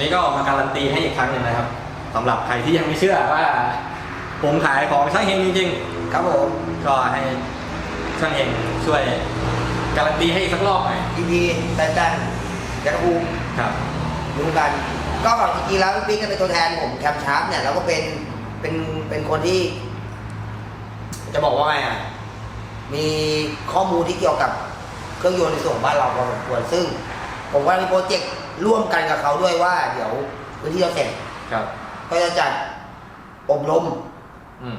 นี้ก็มาการันตีให้อีกครั้งหนึ่งนะครับสำหรับใครที่ยังไม่เชื่อว่า ผมขายของช่างเฮงจริงครับผมๆก็ให้ช่างเฮงช่วยการันตีให้อีกสักรอบหน่อยทีพีแต่แต่จักรภูมิครับรู้กัน ก็จริงๆแล้วพี่ปิ๊กก็เป็นตัวแทนผมแคมชาร์ปเนี่ยเราก็เป็นเป็นเป็นคนที่ จะบอกว่าไงอะมีข้อมูลที่เกี่ยวกับเครื่องยนต์ในส่วนของบ้านเราพอสมควรซึ่ง ผมว่ามีโปรเจกต์ ร่วมกันกับเขาด้วยว่า เดี๋ยวพื้นที่เราเสร็จครับ ก็จะจัดอบรมอืม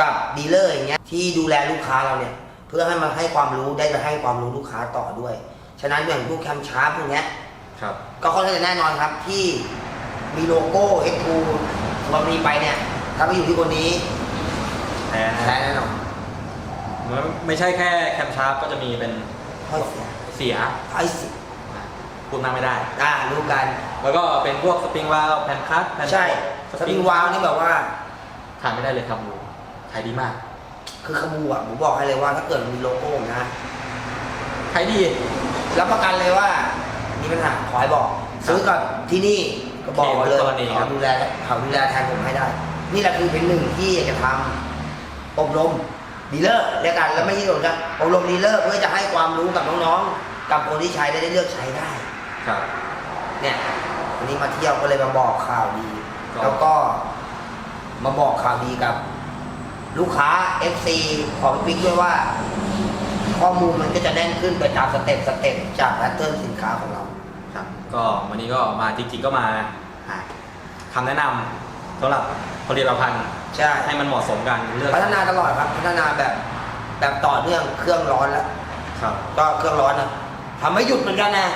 กับดีลเลอร์อย่างเงี้ยที่ดูแลลูกค้าเราเนี่ย เพื่อให้มาให้ความรู้ได้ไปให้ความรู้ลูกค้าต่อด้วย ฉะนั้นอย่างพวกแคมชาร์ปพวกเนี้ย ครับ ก็ค่อนข้างจะแน่นอนครับที่มีโลโก้ X2 วันนี้ไปเนี่ย ถ้าไม่อยู่ที่คนนี้แท้นะใช่แน่นอนมันไม่ใช่แค่แคมชาร์ปก็จะมีเป็นค่อยเสียเสียไอ้สิ พูดมากไม่ได้ อ่ารู้กัน แล้วก็เป็นพวกสปริงวาลแผ่นคัตแผ่นใช่สปริงวาล์วนี่แบบว่าขาดไม่ได้เลยครับดูขายดีมาก คือขบูอะผมบอกให้เลยว่าถ้าเกิดมีโลโก้นะขายดี รับประกันเลยว่า มีปัญหาขอให้บอก ซื้อกับที่นี่ก็บอกไว้เลยกรณีครัเขาบดูแลเขาดูแลแทนผมให้ได้ นี่แหละคือเป็นหนึ่งที่อยากจะทำอบรมดีลเลอร์เรียกกันแล้วไม่ใช่ผมจะอบรมดีลเลอร์เพื่อจะให้ความรู้กับน้องๆ กับคนที่ใช้ได้เลือกใช้ได้ ครับ เนี่ยวันนี้มาเที่ยวก็เลยมาบอกข่าวดี ครับ แล้วก็มาบอกข่าวดีกับ ลูกค้า FC ของพี่ปิ๊กด้วยว่า ข้อมูลมันก็จะแน่นขึ้นไปตามสเต็ปสเต็ปจากแพทเทิร์นสินค้าของเราครับ ก็วันนี้ก็มาจริงๆก็มาหาคำแนะนำสำหรับผลิตภัณฑ์ใช่ ให้มันเหมาะสมกันเลือกพัฒนาตลอดครับ พัฒนาแบบแบบต่อเนื่องเครื่องร้อนแล้ว ครับ ก็เครื่องร้อนนะทำไม่หยุดเหมือนกันนะ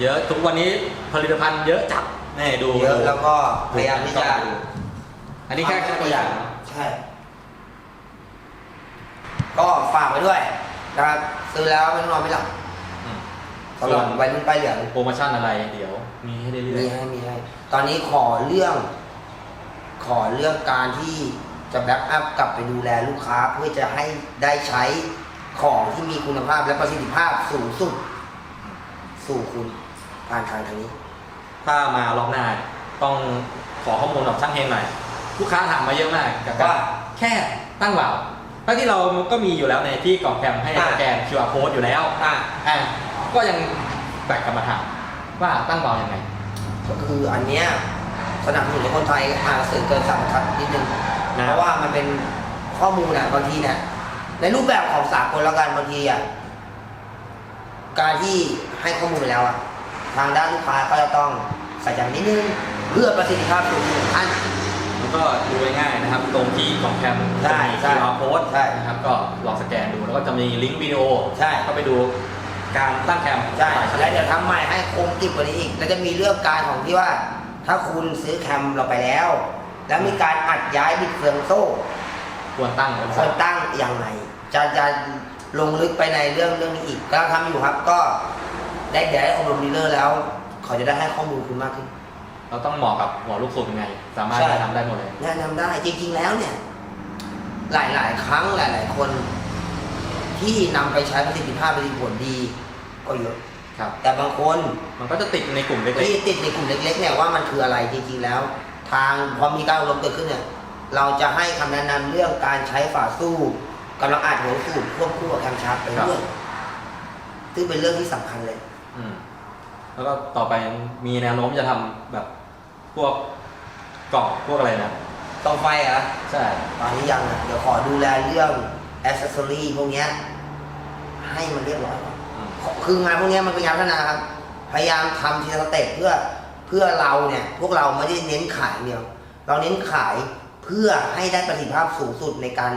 เยอะทุกวันนี้ผลิตภัณฑ์เยอะจัดนี่ดูเยอะดูแล้วก็พยายามที่จะดูอันนี้แค่แค่ตัวอย่างเนอะใช่ ก็ฝากไว้ด้วยนะครับซื้อแล้วไม่ต้องนอนไม่หลับอืมสำหรับวัยรุ่นป้ายเหลืองโปรโมชั่นอะไรเดี๋ยว มีให้เรื่มีอยให้มีให้ตอนนี้ขอเรื่อง ขอเรื่องการที่จะแบ็กอัพกลับไปดูแลลูกค้าเพื่อจะให้ได้ใช้ของที่มีคุณภาพและประสิทธิภาพสูงสุด สู่คุณ ผ่านทางทางนี้ๆถ้ามารอบหน้าต้องขอข้อมูลกับช่างเฮงหน่อยลูกค้าถามมาเยอะมากกับการว่าแค่ตั้งเหล่าทั้งที่เราก็มีอยู่แล้วในที่กล่องแคมให้อ่าสแกน QR code อยู่แล้วอะอ่าก็ยังแบกกลับมาถามว่าตั้งเบายังไง ก็คืออันเนี้ยสนับสนุนให้คนไทยอ่านหนังสือเกินสามบรรทัดนิดนึงนะเพราะว่ามันเป็นข้อมูลน่ะบางทีเนี่ยในรูปแบบของสากลแล้วกันบางทีอะการที่ให้ข้อมูลไปแล้วอะ ทางด้านลูกค้าก็จะต้องใส่ใจนิดนึงเพื่อประสิทธิภาพสูงสุดของท่านมันก็ดูง่ายๆนะครับ ตรงที่กล่องแคมใช่จะมีใช่ QR code ใช่นะครับก็ลองสแกนดูแล้วก็จะมีลิงก์วิดีโอใช่เข้าไปดูการตั้งแคมใช่แล้วเดี๋ยวทำใหม่ให้คมกริบกว่านี้อีกแล้วจะมีเรื่องการของที่ว่า ถ้าคุณซื้อแคมเราไปแล้ว แล้วมีการอัดย้ายบิดเฟืองโซ่ควรตั้งเป็นควรตั้งอย่างไรจะจะลงลึกไปในเรื่องเรื่องนี้อีกก็ทำอยู่ครับก็ ได้เดี๋ยวได้อบรมดีลเลอร์แล้ว เขาจะได้ให้ข้อมูลคุณมากขึ้น เราต้องเหมาะกับหัวลูกสูบยังไง สามารถใช่จะทำได้หมดเลย แนะนำได้จริงๆแล้วเนี่ย หลายๆ ครั้งหลาย ๆ คน ที่นำไปใช้ประสิทธิภาพประสิทธิผลดี ก็เยอะ ครับ แต่บางคนมันก็จะติดในกลุ่มเล็กที่ติดในกลุ่มเล็ก ๆ เนี่ยว่ามันคืออะไรจริง ๆ แล้ว ทางพอมีการอบรมเกิดขึ้นเนี่ย เราจะให้คำแนะนำเรื่องการใช้ฝาสู้กำลังอัดหัวสูบควบคู่กับแคมชาร์จไปด้วยซึ่งเป็นเรื่องที่สำคัญเลย ๆ อืม แล้วก็ต่อไปมีแนวโน้มจะทำแบบพวกกล่องพวกอะไรนะ ต่อไฟเหรอะ ใช่ ตอนนี้ยังนะเดี๋ยวขอดูแลเรื่องอ c เซสซอรี่พวกเนี้ยให้มันเรียบร้อยก่อนอืม คืองานพวกเนี้ยมันเป็นงานพัฒนาครับ พยายามทำทีละสเต็ปเพื่อเพื่อเราเนี่ย พวกเราไม่ได้เน้นขายอย่างเดียว เราเน้นขายเพื่อให้ได้ประสิทธิภาพสูงสุดในการ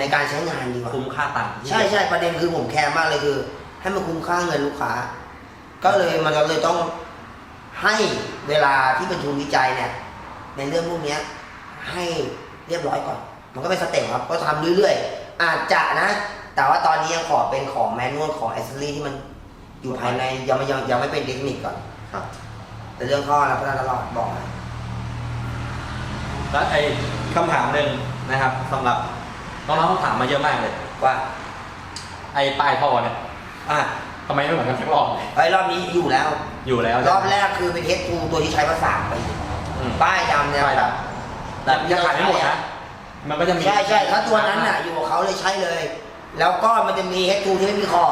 ในการใช้งานดีกว่า คุ้มค่าตังค์ที่ ใช่ใช่ประเด็นคือผมแคร์มากเลยคือ ให้มันคุ้มค่าเงินลูกค้า ก็เลยมันก็เลยต้องให้เวลาที่เป็นทุนวิจัยเนี่ยในเรื่องพวกเนี้ยให้เรียบร้อยก่อน มันก็เป็นสเต็ปครับ ก็ทำเรื่อยๆ อาจจะนะ แต่ว่าตอนนี้ยังขอเป็นของแมนนวลของแอสเซอรี่ที่มันอยู่ภายในยังไม่ยังยังไม่เป็นเทคนิคก่อนครับ แต่เรื่องข้อเราพัฒนาตลอดบอกนะแล้วไอ้คำถามหนึ่งนะครับสำหรับน้องๆถามมาเยอะมากเลยว่า ไอ้ปลายท่อเนี่ยอะ ทำไมไม่เหมือนกันสักรอบเลยไอ้ยรอบนี้อยู่แล้ว อยู่แล้วรอบแรกคือเป็นเทสทูตัวที่ใช้มาสามปีอืมป้ายดำเนี่ยป้ายดแบบแบบยังขายไม่หมดนะมันก็จะมีใช่ใช่ถ้าตัวนั้นน่ะอยู่กับเขาเลยใช้เลย แล้วก็มันจะมีเฮดทูที่ไม่มีคอ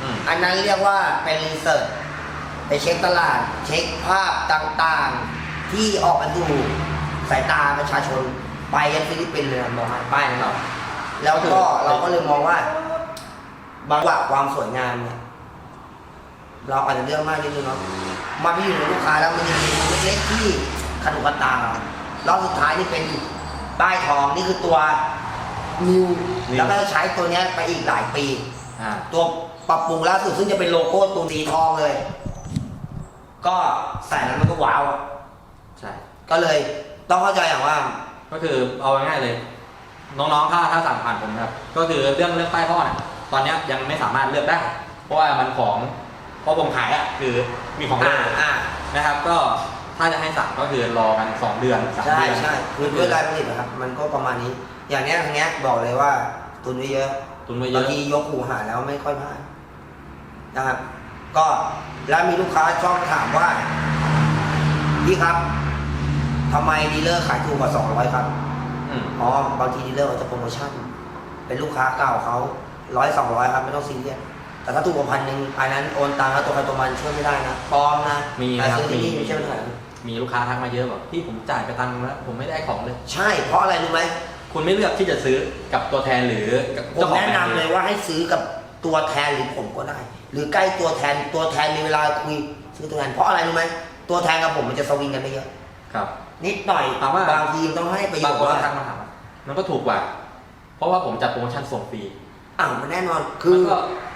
อืม อันนั้นเรียกว่าเป็นรีเสิร์ชไปเช็คตลาด เช็คภาพต่างๆ ที่ออกมาดูสายตาประชาชนไปยังฟิลิปปินส์เลยนะมองให้ป้ายนะครับแล้วก็เราก็เลยมองว่า บางว่าความสวยงามเนี่ย เราอาจจะเลือกมากนิดนึงเนาะมันไม่อยู่ในลูกค้าแล้วมันจะมีเล็กๆที่ขนุกตาเรารอบสุดท้ายนี่เป็นป้ายทองนี่คือตัวนิว New แล้วก็จะใช้ตัวเนี้ยไปอีกหลายปีอ่าตัวปรับปรุงล่าสุดซึ่งจะเป็นโลโก้ตัวสีทองเลย ก็ใส่แล้วมันก็ว้าวอะใช่ก็เลยต้องเข้าใจอย่างว่า ก็คือเอาง่ายๆเลย น้องๆถ้าถ้าสั่งผ่านผมนะครับ ก็คือเรื่องเรื่องป้ายพ่อเนี่ยตอนเนี้ยยังไม่สามารถเลือกได้ เพราะว่ามันของ เพราะผมขายอะคือมีของอ่าเล่นอ่านะครับ ก็ถ้าจะให้สั่งก็คือรอกันสองเดือนสามใช่เดือนใช่คือด้วยรายผลิตนะครับ มันก็ประมาณนี้ อย่างเนี้ยทางเนี้ยบอกเลยว่า ตุนไว้เยอะตุนไว้เยบางอะ ทียกหูหาแล้วไม่ค่อยพลาดนะครับ ก็แล้วมีลูกค้าชอบถามว่าพี่ครับทำไมดีลเลอร์ขายถูกกว่า 200 ครับ อืมอ๋อบางทีดีลเลอร์เขาจะโปรโมชั่น เป็นลูกค้าเก่าเขาร้อยสองร้อยครับ ไม่ต้องซีเรียส แต่ถ้าถูกกว่าพันหนึ่งอันนั้นโอนตังค์แล้วตัวใครตัวมันช่วยไม่ได้นะปลอมนะมีแต่นะครับซื้อที่มีนี่ไม่ใช่ปัญหามีลูกค้าทักมาเยอะบอกพี่ผมจ่ายไปตังค์แล้วผมไม่ได้ของเลย ใช่เพราะอะไรรู้ไหมคุณไม่เลือกที่จะซื้อกับตัวแทนหรือกับผมเจ้าของแนะแบรนนำด์เลยว่าให้ซื้อกับตัวแทนหรือผมก็ได้ หรือใกล้ตัวแทนตัวแทนมีเวลาคุยซื้อตัวแทนเพราะอะไรรู้ไหมตัวแทนกับผมมันจะสวิงกันไม่เยอะครับ นิดหน่อยถามว่า บางทีมต้องให้ประโยบางชน์คนว่าทักมาถามว่ามันก็ถูกกว่า เพราะว่าผมจัดโปรโมชั่นส่งฟรี อ้าวมันแน่นอนคือมันก็เหมือ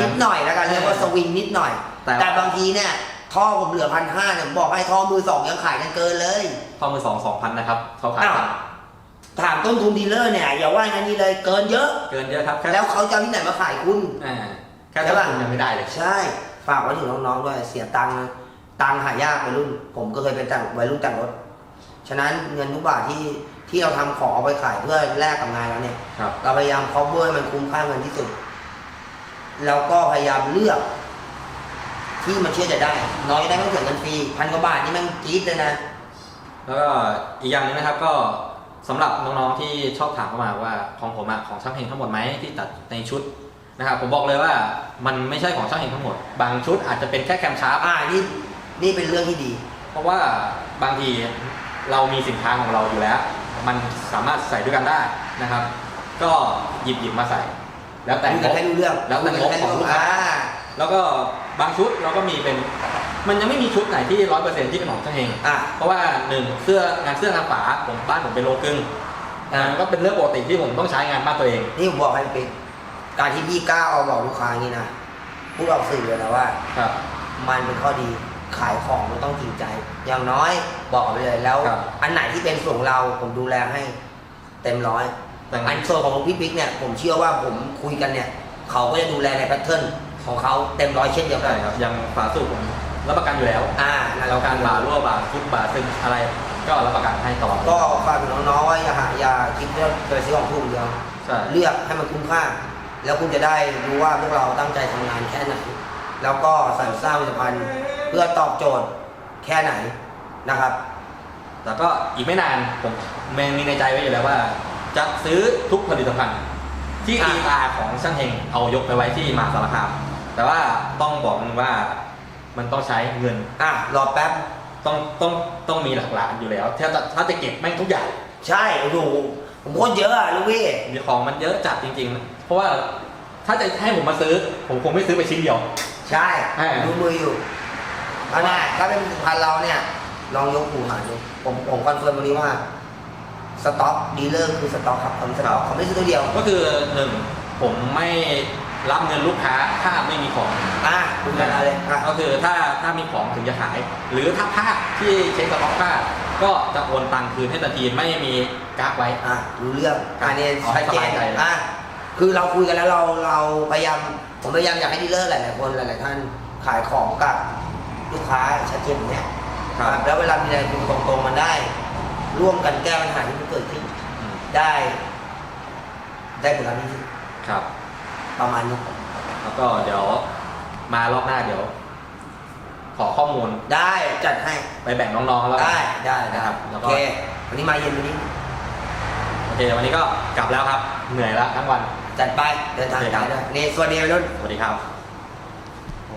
นินดหน่อยแล้วกันเรียกว่าสวิงนิดหน่อย แต่ แต่บางทีเนี่ยท่อผมเหลือพันห้าเนี่ยผมบอกให้ท่อมือสองยังขายกันเกินเลยข้อมือสองสองพันนะครับเขาขายอ้าวกันถามต้นทุนดีลเลอร์เนี่ยอย่าว่าอย่างนี้เลยเกินเยอะ เกินเยอะครับแค่แล้วเขาจะเอาที่ไหนมาขายคุณ อ่าแค่ใช่ต้นปะทุนยังไม่ได้เลย ใช่ ฝากไว้ถึงน้องๆด้วยเสียตังค์นะตังค์หายากวัยรุ่น ผมก็เคยเป็นแต่งวัยรุ่นแต่งรถ ฉะนั้นเงินทุกบาทที่ที่เราทำของเอาไปขายเพื่อแลกกับงานแล้วเนี่ย ครับ เราพยายาม cover ให้มันคุ้มค่าเงินที่สุด แล้วก็พยายามเลือกที่มันเชื่อจะได้ น้อยได้ไม่เสียเงินฟรีพันกว่าบาทนี่แมันจี๊ดเลยนะ แล้วก็อีกอย่างหนึงนะครับก็สำหรับน้องๆที่ชอบถามเข้ามาว่าของผมอะของช่างเฮงทั้งหมดไหมที่ตัดในชุดนะครับผมบอกเลยว่ามันไม่ใช่ของช่างเฮงทั้งหมด บางชุดอาจจะเป็นแค่แคมชาร์ปอ่านี่นี่เป็นเรื่องที่ดี เพราะว่าบางทีเรามีสินค้าของเราอยู่แล้ว มันสามารถใส่ด้วยกันได้นะครับ ก็หยิบหยิบมาใส่ แล้วแต่คุยกันให้รู้เรื่องแล้วแต่คุยกันให้งบของรู้ลูกค้า อ่าแล้วก็บางชุดเราก็มีเป็น มันยังไม่มีชุดไหนที่ร้อยเปอร์เซ็นที่เป็นของช่างเฮงอ่าเพราะว่าหนึ่งเสื้องานเสื้องานฝาผมบ้านผมเป็นโลกึ่งอ่า มันก็เป็นเรื่องปกติที่ผมต้องใช้งานบ้านตัวเอง นี่ผมบอกให้เป็นการที่พี่กล้าเอาบอกลูกค้าอย่างนี้นะพูดออกสื่อเลยนะว่า ครับ มันเป็นข้อดีขายของมันต้องจริงใจ อย่างน้อยบอกไปเลยแล้ว ครับ อันไหนที่เป็นส่วนของเราผมดูแลให้ เต็มร้อย แต่อันส่วนของพี่ปิ๊กเนี่ยผมเชื่อว่าผมคุยกันเนี่ย เขาก็จะดูแลในแพทเทิร์นของเขาเต็มร้อยเช่นเดียวกัใช่นครับยังฝาสูบผมรับประกันอยู่แล้วอ่านั่นแล้วเราการบารั่วบาฟุตบาซึมอะไร ก็รับประกันให้ตลอดก็ฝากถึงน้องๆว่าอย่าหาอย่าคิดว่าจะไปซื้อของถูกอย่างเดียวใช่เลือกให้มันคุ้มค่า แล้วคุณจะได้รู้ว่าพวกเราตั้งใจทำงานแค่ไหน แล้วก็ใส่สร้างผลิตภัณฑ์เพื่อตอบโจทย์แค่ไหนนะครับ แต่ก็อีกไม่นานผมมีในใจไว้อยู่แล้วว่า จะซื้อทุกผลิตภัณฑ์ ที่อะ e r ของช่างเฮงเอายกไปไว้ที่มหาสารคามแต่ว่าต้องบอกมึงว่ามันต้องใช้เงิน อะรอแป๊บ ต้องต้องต้องมีหลักล้านอยู่แล้ว ถ้าจะถ้าจะเก็บแม่งทุกอย่างใช่โอ้โหผมโคตรเยอะอะลูกพี่มีของมันเยอะจัดจริง ๆ เพราะว่าถ้าจะให้ผมมาซื้อ ผมคงไม่ซื้อไปชิ้นเดียว ใช่อ่า ดูมืออยู่เอาน่ะถ้าเป็นพันเราเนี่ย ลองยกหูหาดูผมผมคอนเฟิร์มวันนี้ว่า สต็อกดีลเลอร์คือสต็อกครับผมสต็อกเขาไม่ซื้อตัวเดียวก็คือหนึ่งผมไม่รับเงินลูกค้าถ้าไม่มีของอะคุณกันอะไรอะก็คือถ้าถ้ามีของถึงจะขาย หรือถ้าพลาดที่เช็คสต็อกพลาดก็จะโอนตังคืนให้ทันทีไม่มีกักไว้อะรู้เรื่องอันนี้เอาให้ชัดเจสบานยใจเลยอะคือเราคุยกันแล้วเราเราพยายามผมพยายามอยากให้ดีลเลอร์หลายๆคนหลายๆท่านขายของกับลูกค้าชัดเจนอย่างเนี้ยครับแล้วเวลามีอะไรดูตรงๆมันได้ ร่วมกันแก้ปัญหาที่มันเกิดขึ้น อืมได้ ได้ผลลัพธ์ที่ดีครับ ประมาณนี้โอแล้วก็เดี๋ยวมารอบหน้าเดี๋ยว ขอข้อมูลได้จัดให้ ไปแบ่งน้องๆแล้วกัน ได้ได้นะนะคครัรับบแล้วโอก็ เควันนี้มาเย็นวันนี้ โอเควันนี้ก็กลับแล้วครับ เหนื่อยแล้วทั้งวัน จัดไปเดินทางโอเคครัไกลบด้วยนี่สวัสดีวัยรุ่น สวัสดีครับ